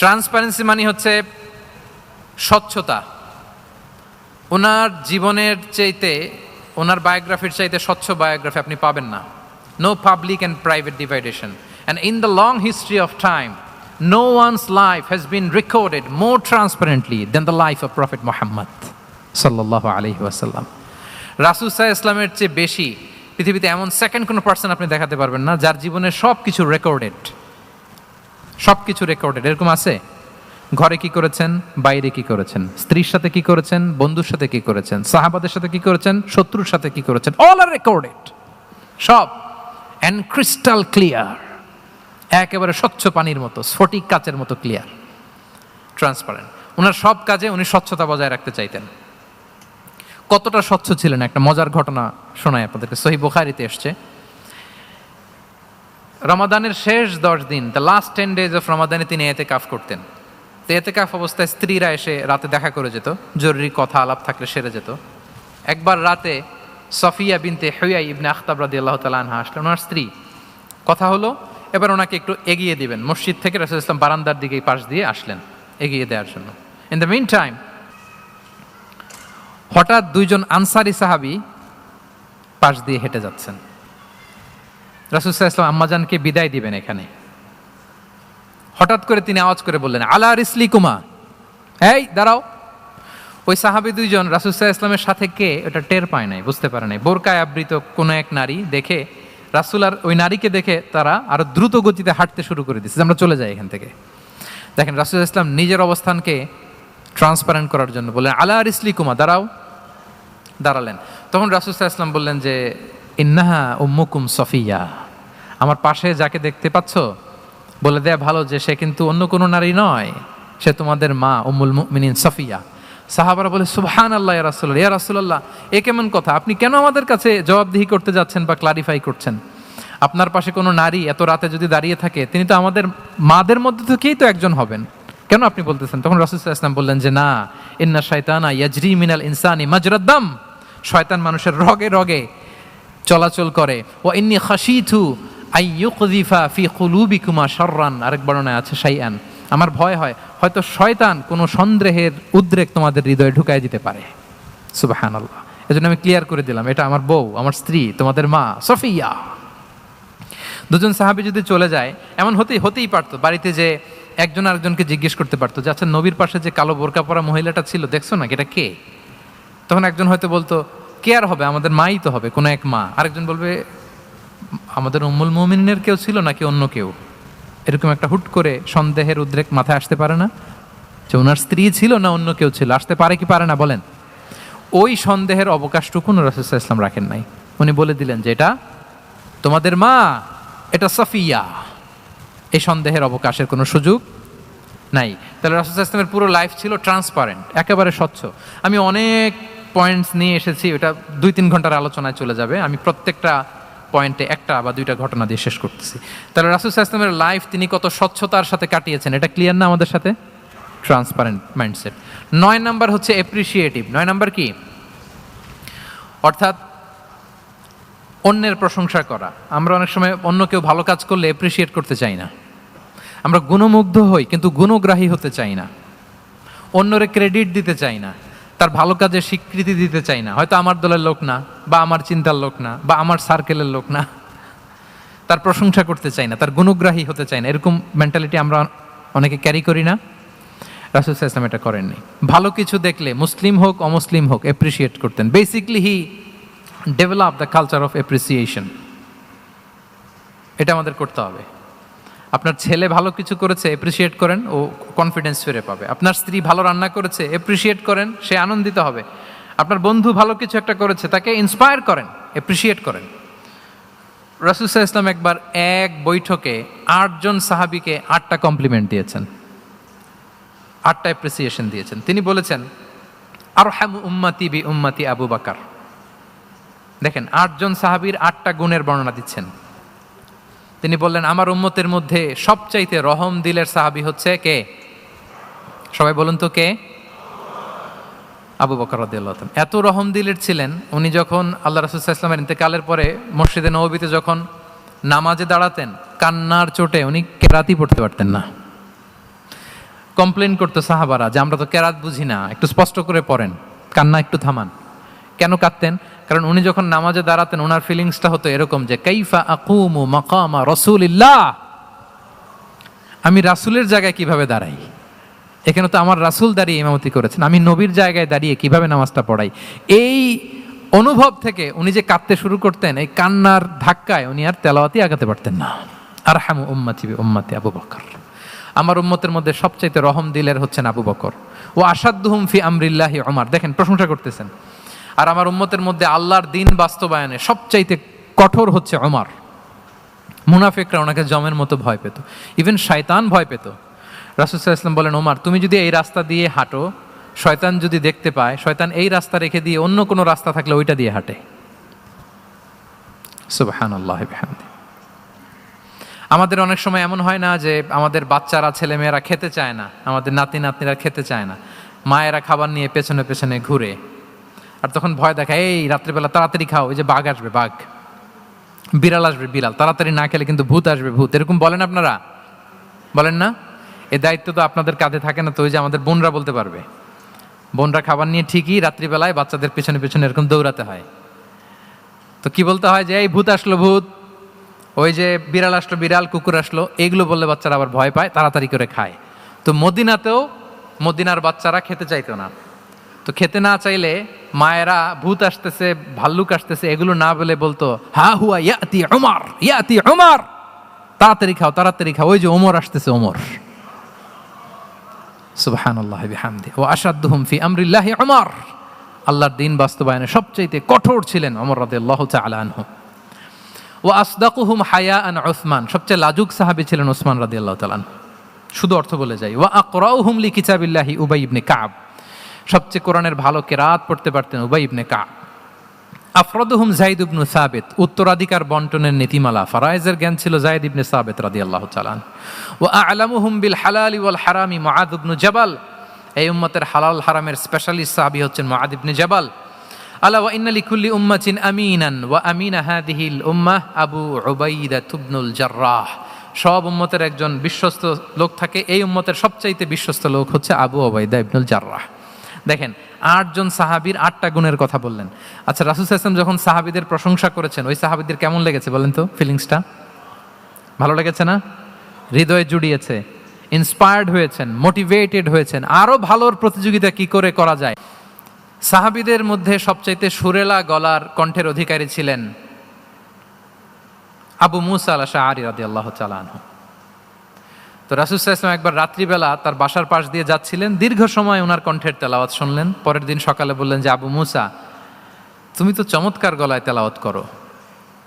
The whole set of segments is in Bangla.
ট্রান্সপারেন্সি মানে হচ্ছে স্বচ্ছতা। ওনার জীবনের চাইতে, ওনার বায়োগ্রাফির চাইতে স্বচ্ছ বায়োগ্রাফি আপনি পাবেন না। No public and private dividation and in the long history of time no once life has been recorded more transparently than the life of prophet Muhammad সাল্লাহ আলহি ওয়াসাল্লাম রাসুসাহ ইসলামের চেয়ে বেশি পৃথিবীতে এমন সেকেন্ড কোনো পার্সন আপনি দেখাতে পারবেন না, যার জীবনের সব কিছু রেকর্ডেড সব কিছু রেকর্ডেড এরকম আছে? ঘরে কি করেছেন? বাইরে কি করেছেন? স্ত্রীর সাথে কি করেছেন? বন্ধুর সাথে কি করেছেন? সাহাবাদের সাথে কি করেছেন? শত্রুর সাথে কি করেছেন? অল আর রেকর্ডেড সব। অ্যান্ড ক্রিস্টাল ক্লিয়ার একেবারে স্বচ্ছ পানির মতো, স্ফটিক কাচের মতো ক্লিয়ার ট্রান্সপারেন্ট ওনার সব কাজে উনি স্বচ্ছতা বজায় রাখতে চাইতেন। কতটা স্বচ্ছ ছিলেন? একটা মজার ঘটনা শোনায় আপনাদেরকে। সহি বুখারিতে এসছে। রমাদানের শেষ দশ দিন the last ten days of রমাদানে তিনি এতে কাফ করতেন। তো এতে কাফ অবস্থায় স্ত্রীরা এসে রাতে দেখা করে যেত, জরুরি কথা আলাপ থাকলে সেরে যেত। একবার রাতে সফিয়া বিনতে হইয়া ইবনে আখতাব রাদি আল্লাহ তালা আনহা আসলেন। ওনার স্ত্রী, কথা হলো, এবার ওনাকে একটু এগিয়ে দিবেন। মসজিদ থেকে রাসুল ইসলাম বারান্দার দিকে পাশ দিয়ে আসলেন, এগিয়ে দেওয়ার জন্য। ইন দ্য মিন টাইম হঠাৎ দুইজন আনসারি সাহাবি পাশ দিয়ে হেঁটে যাচ্ছেন। রাসুসাহ ইসলাম আম্মাজানকে বিদায় দিবেন এখানে। হঠাৎ করে তিনি আওয়াজ করে বললেন, আলা রিসলি কুমা এই, দাঁড়াও। ওই সাহাবি দুইজন রাসুসাহ ইসলামের সাথে কে? ওটা টের পায় নাই, বুঝতে পারে নাই। বোরকায় আবৃত কোনো এক নারী দেখে রাসুল আর ওই নারীকে দেখে তারা আরও দ্রুত গতিতে হাঁটতে শুরু করে দিচ্ছে। আমরা চলে যাই এখান থেকে। দেখেন, রাসুল ইসলাম নিজের অবস্থানকে ট্রান্সপারেন্ট করার জন্য বললেন, আলা রিসলি কুমা দাঁড়াও। দাঁড়ালেন। তখন রাসুসাহ ইসলাম বললেন যে ইন্নাহা উম্মুকুম সফিয়া। আমার পাশে যাকে দেখতে পাচ্ছ, বলে দেয়া ভালো যে সে কিন্তু অন্য কোনো নারী নয়, সে তোমাদের মা উম্মুল মিনিন সফিয়া। সাহাবারা বলে সুবহান আল্লাহ রাসূলুল্লাহ, ইয়া রাসূলুল্লাহ, এ কেমন কথা? আপনি কেন আমাদের কাছে জবাবদিহি করতে যাচ্ছেন বা ক্লারিফাই করছেন? আপনার পাশে কোনো নারী এত রাতে যদি দাঁড়িয়ে থাকে, তিনি তো আমাদের মাদের মধ্যে থেকেই তো একজন হবেন। কেন আপনি বলতেছেন? তখন রাসুল ইসলাম বললেন যে, না, ইন্না শয়তানা ইয়াজরি মিনাল ইনসানি মাজরাদ্দাম শয়তান মানুষের রগে রগে চলাচল করে। ও ইন্নি খাসিথু আইয়ুকদিফা ফি কুলুবিকুমা শর্রান। আরেক বর্ণনায় আছে, শাইআন। আমার ভয় হয়, হয়তো শয়তান কোনো সন্দেহের উদ্রেক তোমাদের হৃদয়ে ঢুকাই দিতে পারে। সুবাহান আল্লাহ এজন্য আমি ক্লিয়ার করে দিলাম, এটা আমার বউ, আমার স্ত্রী, তোমাদের মা, সফিয়া। দুজন সাহাবি যদি চলে যায়, এমন হতেই হতেই পারতো, বাড়িতে যে একজন আরেকজনকে জিজ্ঞেস করতে পারতো যে আচ্ছা নবীর পাশে যে কালো বোরকা পরা মহিলাটা ছিল, দেখছ না এটা কে? তখন একজন হয়তো বলতো কে আর হবে, আমাদের মাই তো হবে, কোনো এক মা। আরেকজন বলবে, আমাদের উম্মুল মুমিনের কেউ ছিল নাকি অন্য কেউ? এরকম একটা হুট করে সন্দেহের উদ্রেক মাথায় আসতে পারে না। যে ওনার স্ত্রী ছিল না অন্য কেউ ছিল, আসতে পারে কি পারে না, বলেন। ওই সন্দেহের অবকাশটুকু রাসুসাহ ইসলাম রাখেন নাই। উনি বলে দিলেন যে, এটা তোমাদের মা, এটা সফিয়া। এই সন্দেহের অবকাশের কোনো সুযোগ নাই। তাহলে রাসুল ইসলামের পুরো লাইফ ছিল ট্রান্সপারেন্ট একেবারে স্বচ্ছ। আমি অনেক পয়েন্টস নিয়ে এসেছি, ওটা দুই তিন ঘণ্টার আলোচনায় চলে যাবে। আমি প্রত্যেকটা পয়েন্টে একটা বা দুইটা ঘটনা দিয়ে শেষ করতেছি। তাহলে রাসুল ইসলামের লাইফ তিনি কত স্বচ্ছতার সাথে কাটিয়েছেন, এটা ক্লিয়ার না আমাদের সাথে? ট্রান্সপারেন্ট মাইন্ডসেট নয় নাম্বার হচ্ছে অ্যাপ্রিসিয়েটিভ নয় নাম্বার কি? অর্থাৎ অন্যের প্রশংসা করা। আমরা অনেক সময় অন্য কেউ ভালো কাজ করলে অ্যাপ্রিসিয়েট করতে চাই না। আমরা গুণমুগ্ধ হই, কিন্তু গুণগ্রাহী হতে চাই না। অন্যরে ক্রেডিট দিতে চাই না। তার ভালো কাজে স্বীকৃতি দিতে চাই না। হয়তো আমার দলের লোক না, বা আমার চিন্তার লোক না, বা আমার সার্কেলের লোক না। তার প্রশংসা করতে চাই না, তার গুণগ্রাহী হতে চাই না। এরকম মেন্টালিটি আমরা অনেকে ক্যারি করি না। রাসুল ইসলাম এটা করেননি। ভালো কিছু দেখলে মুসলিম হোক, অমুসলিম হোক অ্যাপ্রিসিয়েট করতেন। Basically he develop the culture of appreciation এটা আমাদের করতে হবে। আপনার ছেলে ভালো কিছু করেছে অ্যাপ্রিসিয়েট করেন, ও কনফিডেন্স ফিরে পাবে। আপনার স্ত্রী ভালো রান্না করেছে অ্যাপ্রিসিয়েট করেন, সে আনন্দিত হবে। আপনার বন্ধু ভালো কিছু একটা করেছে, তাকে ইন্সপায়ার করেন অ্যাপ্রিসিয়েট করেন। রাসুসাহ ইসলাম একবার এক বৈঠকে আটজন সাহাবিকে আটটা কমপ্লিমেন্ট দিয়েছেন। আটটা অ্যাপ্রিসিয়েশন দিয়েছেন। তিনি বলেছেন আর হ্যাম উম্মাতি বি উম্মাতি আবু বাকার। দেখেন, আটজন সাহাবির আটটা গুণের বর্ণনা দিচ্ছেন। তিনি বললেন, আমার উম্মতের মধ্যে সবচাইতে রহম দিলের সাহাবি হচ্ছে কে? সবাই বলুন তো কে? আবু বকর রাদিয়াল্লাহু এত রহম দিলের ছিলেন, উনি যখন আল্লাহ রাসূল সাল্লাল্লাহু আলাইহি ইন্তেকালের পরে মসজিদে নববীতে যখন নামাজে দাঁড়াতেন, কান্নার চোটে উনি কেরাতি পড়তে পারতেন না। কমপ্লেন করতো সাহাবারা যে, আমরা তো কেরাত বুঝি না, একটু স্পষ্ট করে পড়েন, কান্না একটু থামান। কেন কাঁদতেন? কারণ উনি যখন নামাজে দাঁড়াতেন ওনার ফিলিংসটা হতো এরকম যে, কাইফা আকুমু মাকামা রসুলিল্লাহ? আমি রাসূলের জায়গায় কীভাবে দাঁড়াই? এখানে তো আমার রাসূল দাঁড়িয়ে ইমামতি করেছেন। আমি নবীর জায়গায় দাঁড়িয়ে কীভাবে নামাজটা পড়াই? এই অনুভব থেকে উনি যে কাঁদতে শুরু করতেন, এই কান্নার ধাক্কায় উনি আর তেলাওয়াতি আগাতে পারতেন না। আর হামু উম্মাতি উম্মাতি আবু বকর। আমার উম্মতের মধ্যে সবচাইতে রহম দিলের হচ্ছেন আবু বকর। ও আসাদুহুম ফি আমরিল্লাহি ওমর দেখেন, প্রশংসা করতেছেন। আর আমার উম্মতের মধ্যে আল্লাহর দিন বাস্তবায়নে সবচাইতে কঠোর হচ্ছে ওমর। মুনাফিকরা ওনাকে জমের মতো ভয় পেত। ইভেন শয়তান ভয় পেত। রাসুসাহ ইসলাম বলেন, ওমার, তুমি যদি এই রাস্তা দিয়ে হাঁটো, শয়তান যদি দেখতে পায়, শয়তান এই রাস্তা রেখে দিয়ে অন্য কোনো রাস্তা থাকলে ওইটা দিয়ে হাঁটে। আমাদের অনেক সময় এমন হয় না যে আমাদের বাচ্চারা, ছেলেমেয়েরা খেতে চায় না। আমাদের নাতি নাতনিরা খেতে চায় না। মায়েরা খাবার নিয়ে পেছনে পেছনে ঘুরে। আর তখন ভয় দেখায় এই, রাত্রিবেলা তাড়াতাড়ি খাও ওই যে বাঘ আসবে, বাঘ। বিড়াল আসবে, বিড়াল। তাড়াতাড়ি না খেলে কিন্তু ভূত আসবে, ভূত। এরকম বলেন আপনারা? বলেন না? এই দায়িত্ব তো আপনাদের কাঁধে থাকে না, তো ওই যে আমাদের বোনরা বলতে পারবে। বোনরা খাবার নিয়ে ঠিকই রাত্রিবেলায় বাচ্চাদের পেছনে পেছনে এরকম দৌড়াতে হয়। তো কি বলতে হয় যে, এই, ভূত আসলো, ভূত। ওই যে বিড়াল আসলো, বিড়াল, কুকুর আসলো। এগুলো বললে বাচ্চারা আবার ভয় পায়, তাড়াতাড়ি করে খায়। তো মদিনাতেও মদিনার বাচ্চারা খেতে চাইতো না। তো খেতে না চাইলে মায়েরা ভূত আসতেছে, ভাল্লুক আসতেছে, এগুলো না বলে বলতো, হা হুয়া ইয়াতি ওমর ইয়াতি ওমর তাড়াতাড়ি খাও তাড়াতাড়ি খাও, ওই যে ওমর আসতেছে ওমর সুবহানাল্লাহ বিহামদি। ও আসাদুহুম ফি আমরিল্লাহি ওমর আল্লাহর দিন বাস্তবায়নে সবচাইতে কঠোর ছিলেন ওমর রাদিয়াল্লাহু তাআলা আনহু। ও আসদাকুহুম হায়া আন ওসমান সবচেয়ে লাজুক সাহাবী ছিলেন ওসমান রাদিয়াল্লাহু তাআলা আনহু। শুধু অর্থ বলে যাই। ওয়া আকরাউহুম লি কিতাবিল্লাহি উবাই ইবনে কাব। সবচেয়ে কোরআনের ভালো কেরাত পড়তে পারতেন উবাই ইবনে কাব। আফরদুহুম জাইদ ইবনু সাবিত, উত্তরাধিকার বন্টনের নীতিমালা, ফারায়েজের জ্ঞান ছিল জাইদ ইবনে সাবিত রাদিয়াল্লাহু তাআলা আনহু। ওয়া আ'লামুহুম বিল হালালি ওয়াল হারামি মুআদ ইবনু জাবাল। এই উম্মতের হালাল হারামের স্পেশালিস্ট সাহাবী হচ্ছেন মুআদ ইবনে জাবাল। আলা ওয়া ইন্না লিকুল্লি উম্মাতিন আমিনান ওয়া আমিনা হাদিহিল উম্মাহ আবু উবাইদা ইবনুল জাররাহ। সব উম্মতের একজন বিশ্বস্ত লোক থাকে, এই উম্মতের সবচাইতে বিশ্বস্ত লোক হচ্ছে আবু ওবাইদা ইবনুল জাররাহ। দেখেন, আটজন সাহাবীর আটটা গুণের কথা বললেন। আচ্ছা রাসুল হাসান যখন সাহাবীদের প্রশংসা করেছেন, ওই সাহাবীদের কেমন লেগেছে বলেন তো ফিলিংসটা ভালো লেগেছে না? হৃদয়ে জুড়িয়েছে ইন্সপায়ার্ড হয়েছেন মোটিভেটেড হয়েছেন আরও ভালোর প্রতিযোগিতা কি করে করা যায়? সাহাবীদের মধ্যে সবচাইতে সুরেলা গলার কণ্ঠের অধিকারী ছিলেন আবু মুসা আল শাহরি রাদি আল্লাহ চালানহ তো রাসুসাহ ইসলাম একবার রাত্রিবেলা তার বাসার পাশ দিয়ে যাচ্ছিলেন। দীর্ঘ সময় ওনার কণ্ঠের তেলাওয়াত শুনলেন। পরের দিন সকালে বললেন যে, আবু মুসা, তুমি তো চমৎকার গলায় তেলাওয়াত করো।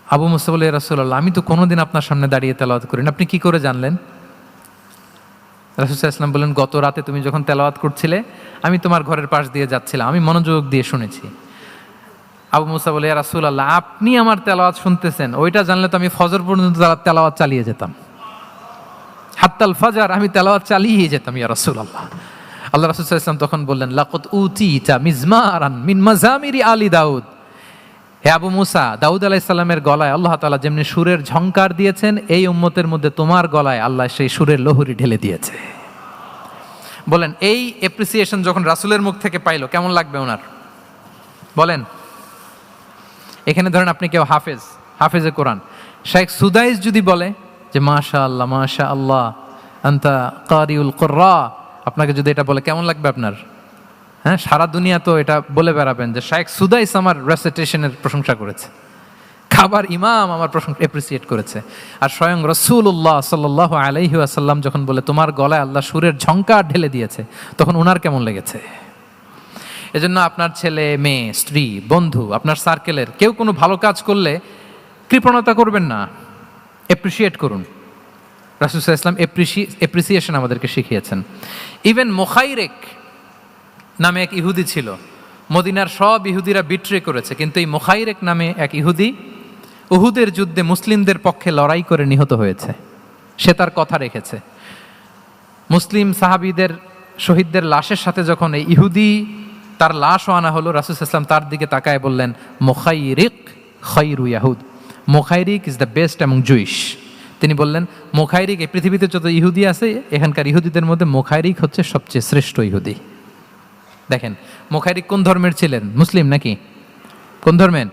আবু মুসা বলে রাসুল্লাহ আমি তো কোনোদিন আপনার সামনে দাঁড়িয়ে তেলাওয়াত করি না আপনি কি করে জানলেন? রাসুসাহ ইসলাম বললেন, গত রাতে তুমি যখন তেলাওয়াত করছিলে, আমি তোমার ঘরের পাশ দিয়ে যাচ্ছিলাম। আমি মনোযোগ দিয়ে শুনেছি। আবু মুসা বলে রাসুল আল্লাহ আপনি আমার তেলাওয়াত শুনতেছেন। ওইটা জানলে তো আমি ফজর পর্যন্ত তেলা- তেলাওয়াত চালিয়ে যেতাম। হাত্তাল ফাজার, আমি তেলাওয়াত চালিয়ে যেতাম, ইয়া রাসুল আল্লাহ আল্লাহ রাসুল ইসলাম তখন বললেন লাকত উতিতা মিজমারান মিন মাজামিরি আলী দাউদ। হে আবু মুসা, দাউদ আলাইসাল্লামের গলায় আল্লাহ তাআলা যেমনি সুরের ঝংকার দিয়েছেন, এই উম্মতের মধ্যে তোমার গলায় আল্লাহ সেই সুরের লহরি ঢেলে দিয়েছে। বলেন, এই এপ্রিসিয়েশন যখন রাসুলের মুখ থেকে পাইলো, কেমন লাগবে ওনার? বলেন, এখানে ধরেন আপনি কেউ হাফেজ, হাফেজে কোরআন। শেখ সুদাইস যদি বলে যে মাশা আল্লাহ মাশা আল্লাহ আন্তা কারিউল কোর্রা। আপনাকে যদি এটা বলে, কেমন লাগবে আপনার? হ্যাঁ সারা দুনিয়া তো এটা বলে বেড়াবেন যে শেখ সুদাইস আমার রেসিটেশনের প্রশংসা করেছে। খাবার ইমাম আমার প্রশংসা এপ্রিসিয়েট করেছে। আর স্বয়ং রসুল্লাহ সাল্লাহ আলাইহি আসাল্লাম যখন বলে, তোমার গলায় আল্লাহ সুরের ঝঙ্কার ঢেলে দিয়েছে, তখন ওনার কেমন লেগেছে? এজন্য আপনার ছেলে, মেয়ে, স্ত্রী, বন্ধু, আপনার সার্কেলের কেউ কোনো ভালো কাজ করলে কৃপণতা করবেন না। এপ্রিসিয়েট করুন। রাসুসাহ ইসলাম এপ্রিসিয়েশন আমাদেরকে শিখিয়েছেন। ইভেন মোখাইরেক নামে এক ইহুদি ছিল। মদিনার সব ইহুদিরা বিট্রে করেছে, কিন্তু এই মোখাইরেক নামে এক ইহুদি উহুদের যুদ্ধে মুসলিমদের পক্ষে লড়াই করে নিহত হয়েছে। সে তার কথা রেখেছে। মুসলিম সাহাবিদের, শহীদদের লাশের সাথে যখন এই ইহুদি তার লাশও আনা হলো, রাসুল ইসলাম তার দিকে তাকায় বললেন, মোখাইরিক খৈরু ইয়াহুদ। মোখাইরিক ইজ দ্য বেস্ট এবং জুইশ তিনি বললেন, মোখাইরিক, এই পৃথিবীতে যত ইহুদি আছে, এখানকার ইহুদিদের মধ্যে মোখাইরিক হচ্ছে সবচেয়ে শ্রেষ্ঠ ইহুদি। দেখেন, মোখাইরিক কোন ধর্মের ছিলেন? মুসলিম নাকি? কোন ধর্মের?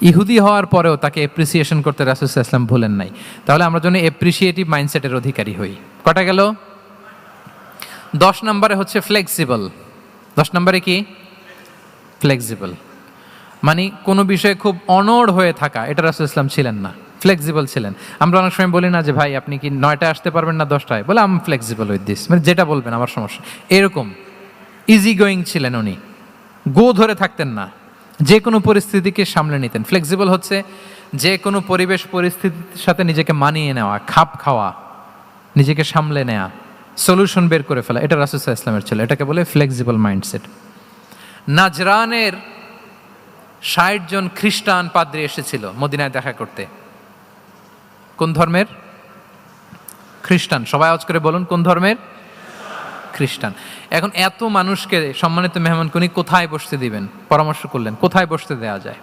ইহুদি হওয়ার পরেও তাকে এপ্রিসিয়েশন করতে রাসুসাহ ইসলাম ভুলেন নাই। তাহলে আমরা যেন এপ্রিসিয়েটিভ মাইন্ডসেটের অধিকারী হই। কটা গেল? দশ নম্বরে হচ্ছে ফ্লেক্সিবল দশ নম্বরে কি? ফ্লেক্সিবল মানে কোনো বিষয়ে খুব অনড় হয়ে থাকা, এটা রাসুল ইসলাম ছিলেন না ফ্লেক্সিবল ছিলেন। আমরা অনেক সময় বলি না যে, ভাই, আপনি কি নয়টায় আসতে পারবেন না দশটায়? বলে আম ফ্লেক্সিবল উইথ দিস মানে যেটা বলবেন, আমার সমস্যা। এরকম ইজি গোয়িং ছিলেন উনি। গো ধরে থাকতেন না। যে কোনো পরিস্থিতিকে সামলে নিতেন। ফ্লেক্সিবল হচ্ছে যে কোনো পরিবেশ, পরিস্থিতির সাথে নিজেকে মানিয়ে নেওয়া, খাপ খাওয়া, নিজেকে সামলে নেওয়া সলিউশন বের করে ফেলা। এটা রাসুসাহ ইসলামের ছিল। এটাকে বলে ফ্লেক্সিবল মাইন্ডসেট নাজরানের ষাট জন খ্রিস্টান পাদ্রী এসেছিল মদিনায় দেখা করতে। কোন ধর্মের? খ্রিস্টান। সবাই আওয়াজ করে বলুন, কোন ধর্মের? খ্রিস্টান। এখন এত মানুষকে সম্মানিত মেহমান উনি কোথায় বসতে দিবেন? পরামর্শ করলেন, কোথায় বসতে দেওয়া যায়?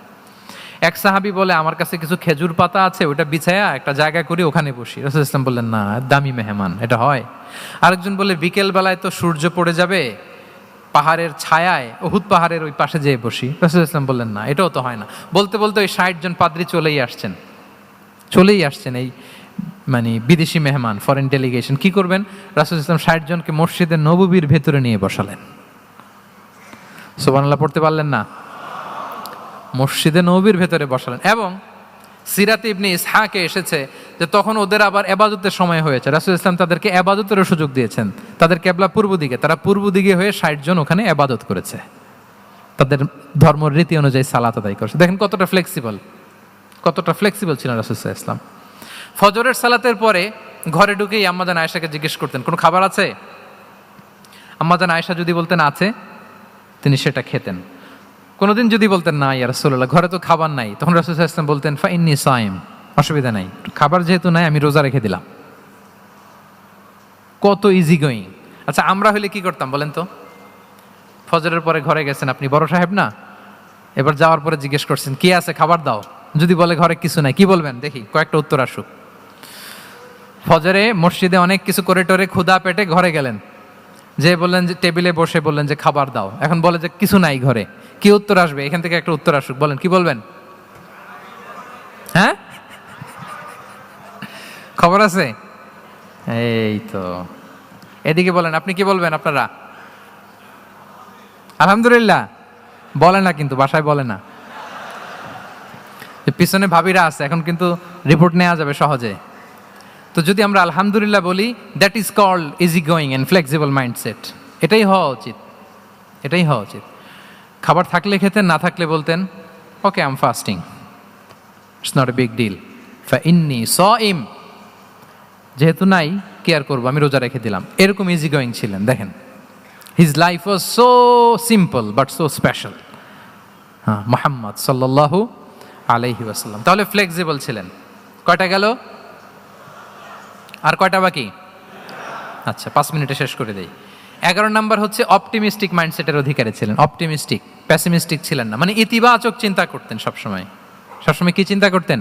এক সাহাবি বলে, আমার কাছে কিছু খেজুর পাতা আছে, ওটা বিছায়া একটা জায়গা করি, ওখানে বসি। রসুল ইসলাম বললেন, না, দামি মেহমান, এটা হয়। আরেকজন বলে বিকেল বেলায় তো সূর্য পড়ে যাবে পাহাড়ের ছায়ায় অহুদ পাহাড়ের ওই পাশে যেয়ে বসি। রসুল ইসলাম বললেন, না, এটাও তো হয় না। বলতে বলতে ওই ষাট জন পাদ্রী চলেই আসছেন। চলেই আসছেন এই মানে বিদেশি মেহমান ফরেন ডেলিগেশন কি করবেন? রাসুল ইসলাম ষাট জনকে মসজিদের নববীর ভেতরে নিয়ে বসালেন। সোবানাল্লাহ পড়তে পারলেন না? মসজিদে নবীর ভেতরে বসালেন। এবং সিরাতে ইবনে ইসহাকে এসেছে যে তখন ওদের আবার এবাদতের সময় হয়েছে। রাসুল ইসলাম তাদেরকে এবাদতেরও সুযোগ দিয়েছেন। তাদের কেবলা পূর্ব দিকে, তারা পূর্ব দিকে হয়ে ষাট জন ওখানে এবাদত করেছে। তাদের ধর্ম রীতি অনুযায়ী সালাত আদায় করছে। দেখেন কতটা ফ্লেক্সিবল কতটা ফ্লেক্সিবল ছিলেন রাসুল ইসলাম ফজরের সালাতের পরে ঘরে ঢুকেই আম্মাজান আয়েশাকে জিজ্ঞেস করতেন, কোনো খাবার আছে? আম্মাজান আয়েশা যদি বলতেন, আছে। তিনি সেটা খেতেন। কোনোদিন যদি বলতেন, না, ইয়া রসুল্লাহ ঘরে তো খাবার নাই। তখন রসুল ইসলাম বলতেন, ফাইন্নি সাইম, অসুবিধা নাই। খাবার যেহেতু নাই, আমি রোজা রেখে দিলাম। কত ইজি গোয়িং আচ্ছা আমরা হলে কি করতাম বলেন তো? ফজরের পরে ঘরে গেছেন, আপনি বড় সাহেব না? এবার যাওয়ার পরে জিজ্ঞেস করছেন, কি আছে, খাবার দাও? যদি বলে, ঘরে কিছু নাই। কি বলবেন? দেখি, কয়েকটা উত্তর আসুক। ফজরে, মসজিদে অনেক কিছু করে টরে ক্ষুদা পেটে ঘরে গেলেন। যে বললেন যে টেবিলে বসে বললেন যে খাবার দাও। এখন বলে যে কিছু নাই ঘরে। কি উত্তর আসবে? এখান থেকে একটা উত্তর আসুক। বলেন, কি বলবেন? হ্যাঁ? খবর আছে? এই তো। এদিকে বলেন, আপনি কি বলবেন আপনারা? আলহামদুলিল্লাহ। বলে না কিন্তু, বাসায় বলে না। পিছনে ভাবিরা আছে, এখন কিন্তু রিপোর্ট নেওয়া যাবে সহজে। তো যদি আমরা আলহামদুলিল্লাহ বলি that is called easy going and flexible mindset এটাই হওয়া উচিত। এটাই হওয়া উচিত। খাবার থাকলে খেতেন, না থাকলে বলতেন okay I'm fasting it's not a big deal ইন্নি স ইম যেহেতু নাই কেয়ার করব? আমি রোজা রেখে দিলাম। এরকম ইজি গোয়িং ছিলেন, দেখেন। His life was so simple but so special হ্যাঁ মোহাম্মদ সাল্লাল্লাহু আলাইহি ওয়াসাল্লাম। তাহলে ফ্লেক্সিবল ছিলেন। কয়টা গেল? আর কয়টা বাকি? আচ্ছা পাঁচ মিনিটে শেষ করে দেই। এগারো নাম্বার হচ্ছে অপটিমিস্টিক মাইন্ডসেটের অধিকারী ছিলেন। অপটিমিস্টিক প্যাসিমিস্টিক ছিলেন না। মানে ইতিবাচক চিন্তা করতেন সবসময়। সবসময় কি চিন্তা করতেন?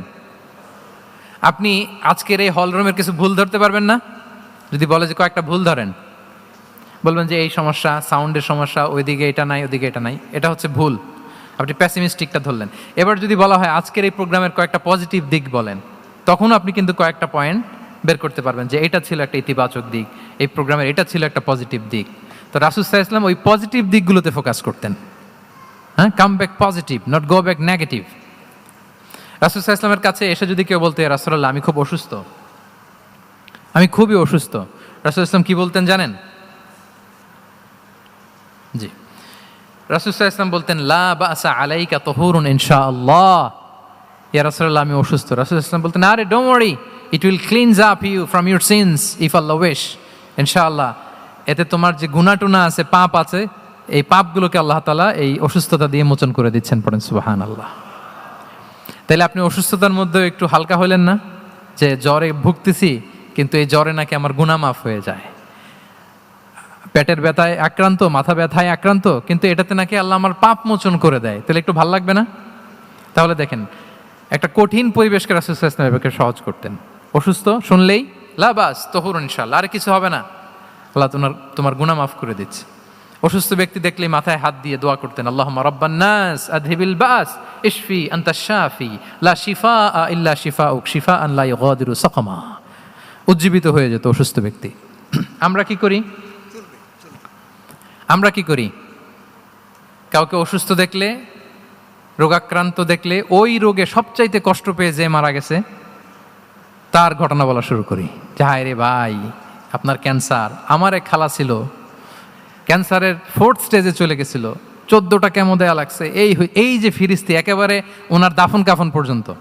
আপনি আজকের এই হলরুমের কিছু ভুল ধরতে পারবেন না? যদি বলে যে কয়েকটা ভুল ধরেন, বলবেন যে এই সমস্যা সাউন্ডের সমস্যা, ওইদিকে এটা নাই, ওইদিকে এটা নাই। এটা হচ্ছে ভুল। আপনি প্যাসিমিস্টিকটা ধরলেন। এবার যদি বলা হয় আজকের এই প্রোগ্রামের কয়েকটা পজিটিভ দিক বলেন, তখনও আপনি কিন্তু কয়েকটা পয়েন্ট বের করতে পারবেন যে এটা ছিল একটা ইতিবাচক দিক, এই প্রোগ্রামের এটা ছিল একটা পজিটিভ দিক। তো রাসুসাহ ইসলাম ওই পজিটিভ দিকগুলোতে ফোকাস করতেন। হ্যাঁ come back positive not go back negative রাসুসাহ ইসলামের কাছে এসে যদি কেউ বলতে রাসুল্লাহ আমি খুব অসুস্থ। আমি খুবই অসুস্থ। রাসুল ইসলাম কি বলতেন জানেন? জি। রাসুসাহ ইসলাম বলতেন, লা বা আসা আলাইকা তহরুন ইনশা আল্লাহ ইয়া রাসুল্লাহ আমি অসুস্থ। রাসুল ইসলাম বলতেন, আরে worry it will cleanse up you from your sins if আল্লাহ ওয়েশ ইনশাআল্লাহ এতে তোমার যে গুণাটুনা আছে, পাপ আছে, এই পাপগুলোকে আল্লাহ তালা এই অসুস্থতা দিয়ে মোচন করে দিচ্ছেন পড়েন সুবাহান আল্লাহ তাহলে আপনি অসুস্থতার মধ্যে একটু হালকা হলেন না? যে জ্বরে ভুগতেছি, কিন্তু এই জ্বরে নাকি আমার গুণা মাফ হয়ে যায়। পেটের ব্যথায় আক্রান্ত, মাথা ব্যথায় আক্রান্ত, কিন্তু এটাতে নাকি আল্লাহ আমার পাপ মোচন করে দেয়। তাহলে একটু ভালো লাগবে না? তাহলে দেখেন, একটা কঠিন পরিবেশকে ইসলাম সহজ করতেন। অসুস্থ, শুনলেই লাবাস তহুর ইনশাল্লাহ আর কিছু হবে না। আল্লাহ তোমার তোমার গুণা মাফ করে দিচ্ছে। অসুস্থ ব্যক্তি দেখলেই মাথায় হাত দিয়ে দোয়া করতেন আল্লাহ রব্বান নাস আদহিবিল বাস, ইশফি আন্তা লা শিফা ইল্লা শিফা উক শিফা আল্লাহ সাকামা। উজ্জীবিত হয়ে যেত অসুস্থ ব্যক্তি। আমরা কি করি? আমরা কি করি? কাউকে অসুস্থ দেখলে, রোগাক্রান্ত দেখলে, ওই রোগে সবচাইতে কষ্ট পেয়ে যে মারা গেছে তার ঘটনা বলা শুরু করি। যে, হায় রে ভাই, আপনার ক্যান্সার। আমার এক খালা ছিল, ক্যান্সারের ফোর্থ স্টেজে চলে গেছিল। চোদ্দোটা কেমো দেয়া লাগছে। এই এই যে ফিরিস্তি, একেবারে ওনার দাফন কাফন পর্যন্ত।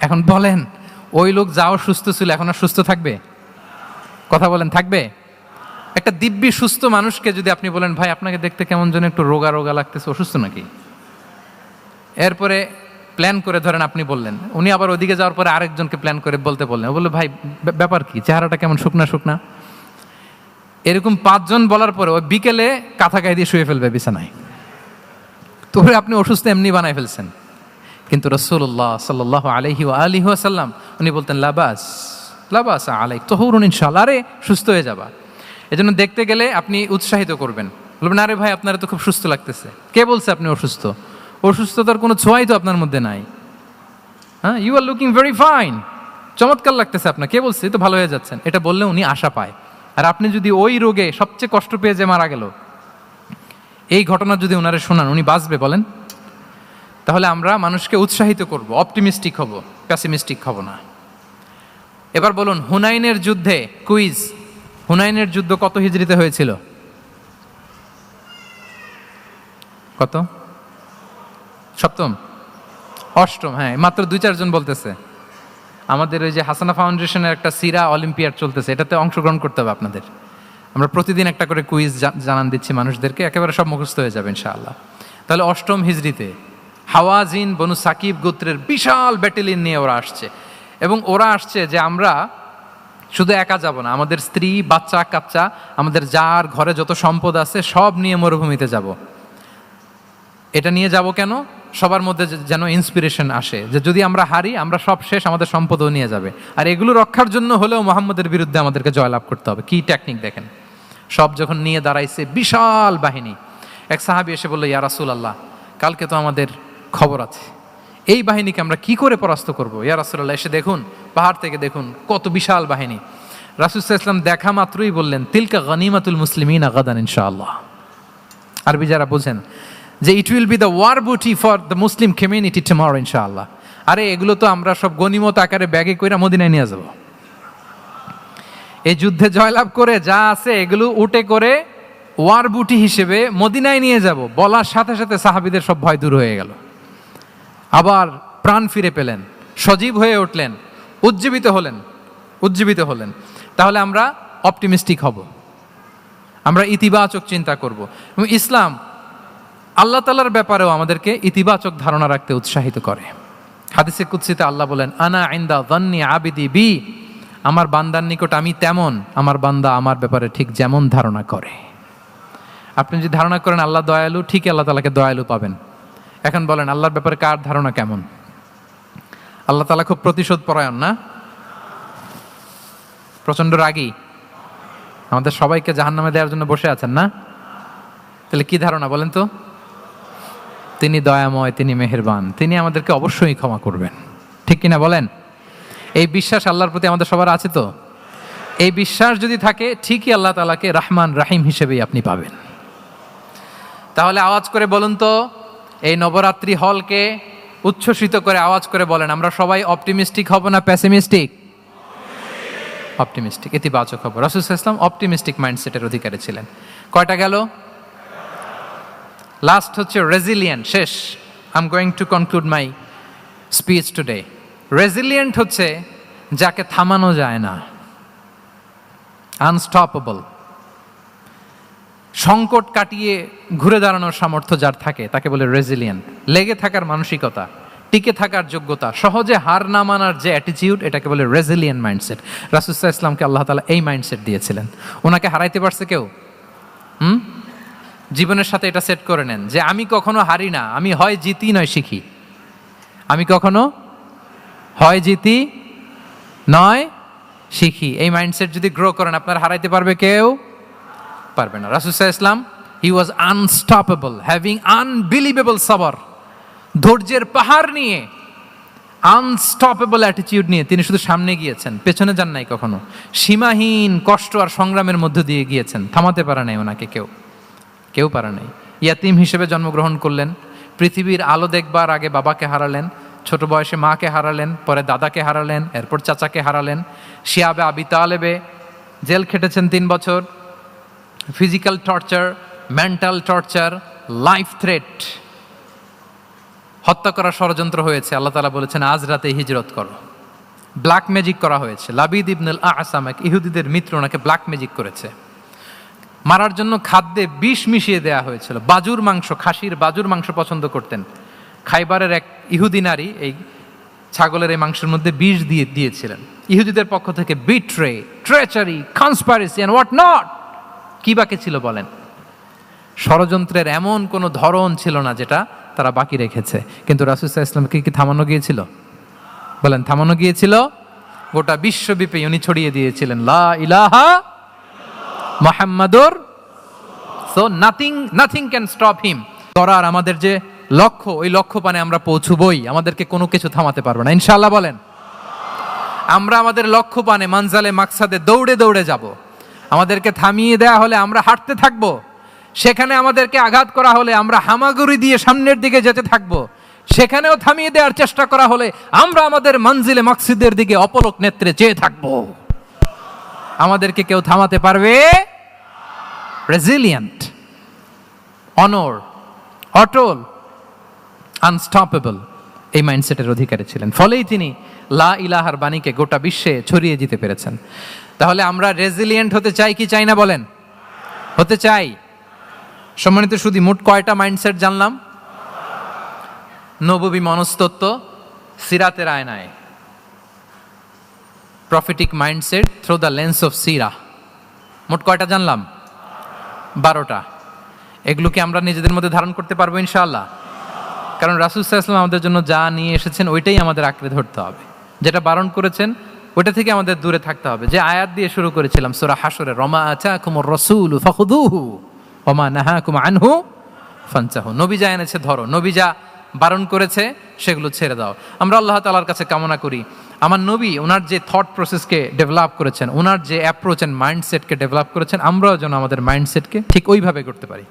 এখন বলেন, ওই লোক যাও সুস্থ ছিল, এখন আর সুস্থ থাকবে? কথা বলেন, থাকবে? একটা দিব্যি সুস্থ মানুষকে যদি আপনি বলেন, ভাই, আপনাকে দেখতে কেমন যেন একটু রোগা রোগা লাগতেছে, অসুস্থ নাকি? এরপরে প্ল্যান করে ধরেন আপনি বললেন। উনি আবার ওদিকে যাওয়ার পরে আরেকজনকে প্ল্যান করে বলতে বললেন। বলল, ভাই ব্যাপার কি? চেহারাটা কেমন? শুকনা শুকনা? এরকম পাঁচজন বলার পরে ওই বিকেলে কাঁথা গায়ে দিয়ে শুয়ে ফেলবে বিছানায়। তো ওরে আপনি অসুস্থ, এমনি বানায় ফেলছেন। কিন্তু রসুল্লাহ সাল্লাহ আলহি আলিহ আসাল্লাম উনি বলতেন, লাবাস লাবাস আলাই তহরুন ইনশাল্লাহ আরে, সুস্থ হয়ে যাবা। এজন্য দেখতে গেলে আপনি উৎসাহিত করবেন। বলবেন, আরে ভাই, আপনার তো খুব সুস্থ লাগতেছে। কে বলছে আপনি অসুস্থ? অসুস্থতার কোনো ছোঁয়াই তো আপনার মধ্যে নাই। হ্যাঁ? You are looking very fine চমৎকার লাগতেছে আপনার। কে বলছে? তো ভালো হয়ে যাচ্ছেন। এটা বললে উনি আশা পায়। আর আপনি যদি ওই রোগে সবচেয়ে কষ্ট পেয়ে যে মারা গেল, এই ঘটনা যদি ওনারে শোনান, উনি বাঁচবে বলেন? তাহলে আমরা মানুষকে উৎসাহিত করব, অপটিমিস্টিক হব, প্যাসিমিস্টিক হব না। এবার বলুন, হুনাইনের যুদ্ধে, কুইজ, হুনাইনের যুদ্ধ কত হিজড়িতে হয়েছিল? কত? সপ্তম? অষ্টম হ্যাঁ মাত্র দুই, চারজন বলতেছে। আমাদের ওই যে হাসানা ফাউন্ডেশনের একটা সিরা অলিম্পিয়াড চলতেছে, এটাতে অংশগ্রহণ করতে হবে আপনাদের। আমরা প্রতিদিন একটা করে কুইজ জানান দিচ্ছি মানুষদেরকে, একেবারে সব মুখস্থ হয়ে যাবে ইনশাআল্লাহ। তাহলে অষ্টম হিজড়িতে হাওয়াজিন বনু সাকিব গোত্রের বিশাল ব্যাটেলিয়ন নিয়ে ওরা আসছে। এবং ওরা আসছে যে আমরা শুধু একা যাব না, আমাদের স্ত্রী, বাচ্চা, কাচ্চা, আমাদের যার ঘরে যত সম্পদ আছে সব নিয়ে মরুভূমিতে যাব। এটা নিয়ে যাব কেন? সবার মধ্যে যেন ইন্সপিরেশন আসে, যে যদি আমরা হারি, আমরা সব শেষ, আমাদের সম্পদও নিয়ে যাবে। আর এগুলো রক্ষার জন্য হলেও মোহাম্মদের বিরুদ্ধে আমাদেরকে জয়লাভ করতে হবে। কি টেকনিক দেখেন? সব যখন নিয়ে দাঁড়াইছে বিশাল বাহিনী। এক সাহাবি এসে বলল, ইয়া রাসুল আল্লাহ কালকে তো আমাদের খবর আছে। এই বাহিনীকে আমরা কি করে পরাস্ত করব? ইয়া রাসুল্লাহ এসে দেখুন, পাহাড় থেকে দেখুন, কত বিশাল বাহিনী। রাসুসাহ ইসলাম দেখা মাত্রই বললেন, তিলকা গনিমাতুল মুসলিমিন আগাদান ইনশাআল্লাহ। আরবি যারা বোঝেন যে it will be the war booty for the Muslim community tomorrow ইনশাআল্লাহ আরে, এগুলো তো আমরা সব গনিমত আকারে ব্যাগে কইরা মদিনায় নিয়ে যাব। এই যুদ্ধে জয়লাভ করে যা আছে, এগুলো উঠে করে ওয়ার বুটি হিসেবে মদিনায় নিয়ে যাব। বলার সাথে সাথে সাহাবিদের সব ভয় দূর হয়ে গেল। আবার প্রাণ ফিরে পেলেন, সজীব হয়ে উঠলেন, উজ্জীবিত হলেন উজ্জীবিত হলেন। তাহলে আমরা অপটিমিস্টিক হব। আমরা ইতিবাচক চিন্তা করব। ইসলাম আল্লাহ তালার ব্যাপারেও আমাদেরকে ইতিবাচক ধারণা রাখতে উৎসাহিত করে। হাদিসে কুৎসিতে আল্লাহ বলেন, আনা আইন্দা দন্নি আবিদি বি। আমার বান্দার নিকট আমি তেমন, আমার বান্দা আমার ব্যাপারে ঠিক যেমন ধারণা করে। আপনি যদি ধারণা করেন আল্লাহ দয়ালু, ঠিকই আল্লাহ তালাকে দয়ালু পাবেন। এখন বলেন, আল্লাহর ব্যাপারে কার ধারণা কেমন? আল্লাহ তালা খুব প্রতিশোধ পরায়ণ না? প্রচণ্ড রাগী। আমাদের সবাইকে জাহান নামে দেওয়ার জন্য বসে আছেন না? তাহলে কি ধারণা বলেন তো? তিনি দয়াময়, তিনি মেহেরবান, তিনি আমাদেরকে অবশ্যই ক্ষমা করবেন। ঠিক কিনা বলেন? এই বিশ্বাস আল্লাহর প্রতি আমাদের সবার আছে তো? এই বিশ্বাস যদি থাকে, ঠিকই আল্লাহ তালাকে রাহমান, রাহিম হিসেবেই আপনি পাবেন। তাহলে আওয়াজ করে বলুন তো, এই নবরাত্রি হলকে উচ্ছ্বসিত করে আওয়াজ করে বলেন, আমরা সবাই অপটিমিস্টিক হব না প্যাসিমিস্টিক? অপটিমিস্টিক, ইতিবাচক হব। রাসুল ইসলাম অপটিমিস্টিক মাইন্ডসেটের অধিকারী ছিলেন। কয়টা গেল? লাস্ট হচ্ছে রেজিলিয়েন্ট শেষ। I going to conclude my speech today resilient হচ্ছে যাকে থামানো যায় না। আনস্টপেবল সংকট কাটিয়ে ঘুরে দাঁড়ানোর সামর্থ্য যার থাকে, তাকে বলে রেজিলিয়েন্ট লেগে থাকার মানসিকতা, টিকে থাকার যোগ্যতা, সহজে হার না মানার যে অ্যাটিটিউড এটাকে বলে রেজিলিয়েন্ট মাইন্ডসেট রাসুসাহ ইসলামকে আল্লাহ তালা এই মাইন্ডসেট দিয়েছিলেন। ওনাকে হারাইতে পারছে কেউ? হুম? জীবনের সাথে এটা সেট করে নেন যে আমি কখনো হারি না, আমি হয় জিতি নয় শিখি। আমি কখনো হয় জিতি নয় শিখি। এই মাইন্ডসেট যদি গ্রো করেন, আপনার হারাইতে পারবে কেউ? পারবে না। রাসুসাহ ইসলাম he was unstoppable having unbelievable সাবর ধৈর্যের পাহাড় নিয়ে আনস্টপেবল অ্যাটিটিউড নিয়ে তিনি শুধু সামনে গিয়েছেন, পেছনে যান নাই কখনো। সীমাহীন কষ্ট আর সংগ্রামের মধ্য দিয়ে গিয়েছেন। থামাতে পারে নাই ওনাকে কেউ। কেউ পারে নাই। ইয়াতিম হিসেবে জন্মগ্রহণ করলেন, পৃথিবীর আলো দেখবার আগে বাবাকে হারালেন, ছোট বয়সে মাকে হারালেন, পরে দাদাকে হারালেন, এরপর চাচাকে হারালেন। শিয়াবে আবি তালেবে জেল খেটেছেন তিন বছর। Physical torture, mental torture, life threat হত্যা করার ষড়যন্ত্র হয়েছে। আল্লাহ তালা বলেছেন, আজ রাতে হিজরত করো। ব্ল্যাক ম্যাজিক করা হয়েছে। লাবিদ ইবনুল আসাম এক ইহুদিদের মিত্র, ওনাকে ব্ল্যাক ম্যাজিক করেছে। মারার জন্য খাদ্যে বিষ মিশিয়ে দেওয়া হয়েছিল। বাজুর মাংস, খাসির বাজুর মাংস পছন্দ করতেন। খাইবারের এক ইহুদি নারী এই ছাগলের এই মাংসের মধ্যে বিষ দিয়ে দিয়েছিলেন। ইহুদিদের পক্ষ থেকে betray treachery conspiracy and what not কি বাকি ছিল বলেন? ষড়যন্ত্রের এমন কোনো ধরন ছিল না যেটা তারা বাকি রেখেছে। কিন্তু রাসুসাহ ইসলামকে কি থামানো গিয়েছিল? বলেন, থামানো গিয়েছিল? গোটা বিশ্বব্যাপী উনি ছড়িয়ে দিয়েছিলেন, লা ইলাহা মোহাম্মদুর so nothing nothing can stop him করার আমাদের যে লক্ষ্য, ওই লক্ষ্য পানে আমরা পৌঁছবই, আমাদেরকে কোনো কিছু থামাতে পারবে না। ইনশাআল্লাহ বলেন, আমরা আমাদের লক্ষ্য পানে মানজালে, মাকসাদে দৌড়ে দৌড়ে যাব। আমাদেরকে থামিয়ে দেয়া হলে আমরা হাঁটতে থাকব। সেখানে আমাদেরকে আঘাত করা হলে আমরা হামাগুড়ি দিয়ে সামনের দিকে যেতে থাকব। সেখানেও থামিয়ে দেওয়ার চেষ্টা করা হলে আমরা আমাদের মঞ্জিলে মাকসিদের দিকে অপলক নেত্রে চেয়ে থাকব। আমাদেরকে কেউ থামাতে পারবে? রেজিলিয়েন্ট অনর অটল আনস্টপেবল এই মাইন্ডসেটের অধিকারী ছিলেন। ফলেই তিনি লা ইলাহার বাণীকে গোটা বিশ্বে ছড়িয়ে দিতে পেরেছেন। তাহলে আমরা রেজিলিয়েন্ট হতে চাই কি চাই না বলেন? হতে চাই। সম্মানিত শুধু মোট কয়টা মাইন্ডসেট জানলাম? নববী মনস্তত্ত্ব, সিরাতের আয়নায়। Prophetic mindset through the lens of সিরা মোট কয়টা জানলাম? বারোটা। এগুলোকে আমরা নিজেদের মধ্যে ধারণ করতে পারব ইনশাআল্লাহ? কারণ রাসুল ইসলাম আমাদের জন্য যা নিয়ে এসেছেন, ওইটাই আমাদের আঁকড়ে ধরতে হবে। যেটা বারণ করেছেন, ওইটা থেকে আমাদের দূরে থাকতে হবে। যে আয়াত দিয়ে শুরু করেছিলাম, সোরা হাসরে রমা আচা কুমর রসুল ফখুদুহু ওমা নাহা কুমা আনহু ফানচাহু নবী যা এনেছে ধরো, নবী যা বারণ করেছে, সেগুলো ছেড়ে দাও। আমরা আল্লাহ তালার কাছে কামনা করি আমার নবী ওনার যে থট প্রসেসকে ডেভেলপ করেছেন, ওনার যে অ্যাপ্রোচ অ্যান্ড মাইন্ডসেটকে ডেভেলপ করেছেন, আমরাও যেন আমাদের মাইন্ডসেটকে ঠিক ওইভাবে করতে পারি।